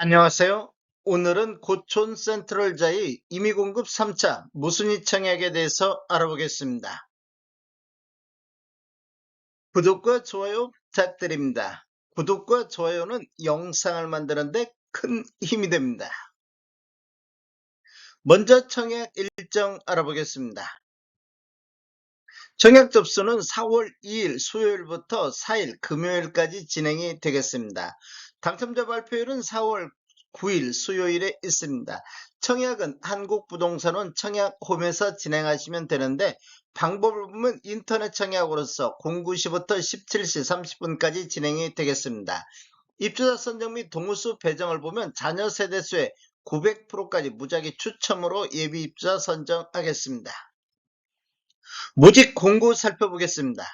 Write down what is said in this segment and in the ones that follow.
안녕하세요. 오늘은 고촌 센트럴자의 임의공급 3차 무순위 청약에 대해서 알아보겠습니다. 구독과 좋아요 부탁드립니다. 구독과 좋아요는 영상을 만드는데 큰 힘이 됩니다. 먼저 청약 일정 알아보겠습니다. 청약 접수는 4월 2일 수요일부터 4일 금요일까지 진행이 되겠습니다. 당첨자 발표일은 4월 9일 수요일에 있습니다. 청약은 한국부동산원 청약홈에서 진행하시면 되는데 방법을 보면 인터넷 청약으로서 09시부터 17시 30분까지 진행이 되겠습니다. 입주자 선정 및 동호수 배정을 보면 자녀 세대수의 900%까지 무작위 추첨으로 예비 입주자 선정하겠습니다. 모집 공고 살펴보겠습니다.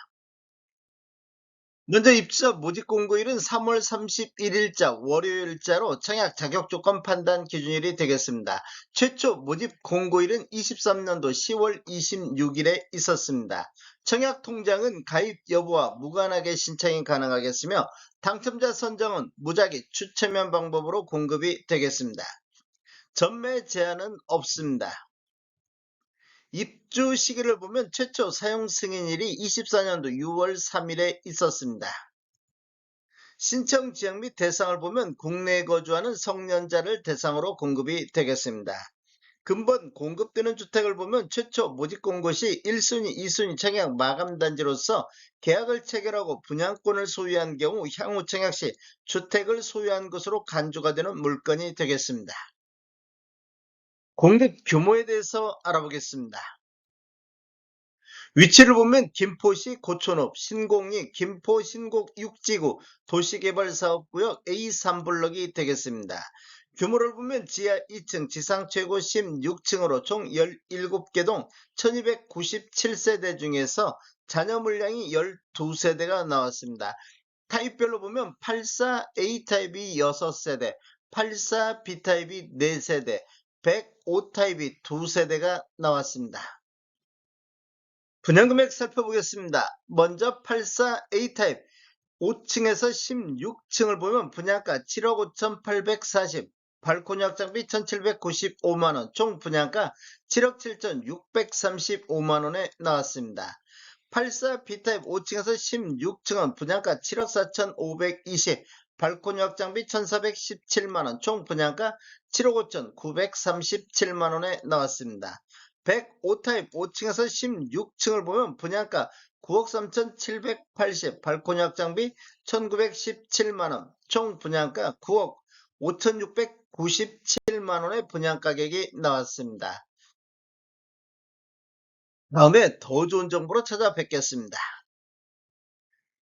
먼저 입주자 모집 공고일은 3월 31일자 월요일자로 청약 자격 조건 판단 기준일이 되겠습니다. 최초 모집 공고일은 23년도 10월 26일에 있었습니다. 청약 통장은 가입 여부와 무관하게 신청이 가능하겠으며 당첨자 선정은 무작위 추첨연 방법으로 공급이 되겠습니다. 전매 제한은 없습니다. 입주 시기를 보면 최초 사용 승인일이 24년도 6월 3일에 있었습니다. 신청 지역 및 대상을 보면 국내에 거주하는 성년자를 대상으로 공급이 되겠습니다. 근본 공급되는 주택을 보면 최초 모집 공고 시 1순위, 2순위 청약 마감 단지로서 계약을 체결하고 분양권을 소유한 경우 향후 청약 시 주택을 소유한 것으로 간주가 되는 물건이 되겠습니다. 공급 규모에 대해서 알아보겠습니다. 위치를 보면 김포시 고촌읍 신곡리 김포 신곡 6지구 도시개발사업구역 A3블럭이 되겠습니다. 규모를 보면 지하 2층 지상 최고 16층으로 총 17개 동 1297세대 중에서 자녀 물량이 12세대가 나왔습니다. 타입별로 보면 84A타입이 6세대, 84B타입이 4세대, 105타입이 2세대가 나왔습니다. 분양금액 살펴보겠습니다. 먼저 84A타입 5층에서 16층을 보면 분양가 7억 5,840, 발코니 확장비 1,795만원, 총 분양가 7억 7,635만원에 나왔습니다. 84B타입 5층에서 16층은 분양가 7억 4,520, 발코니 확장 비 1,417만원, 총 분양가 7억 5,937만원에 나왔습니다. 105타입 5층에서 16층을 보면 분양가 9억 3,780, 발코니 확장비 1,917만원, 총 분양가 9억 5,697만원의 분양가격이 나왔습니다. 다음에 더 좋은 정보로 찾아뵙겠습니다.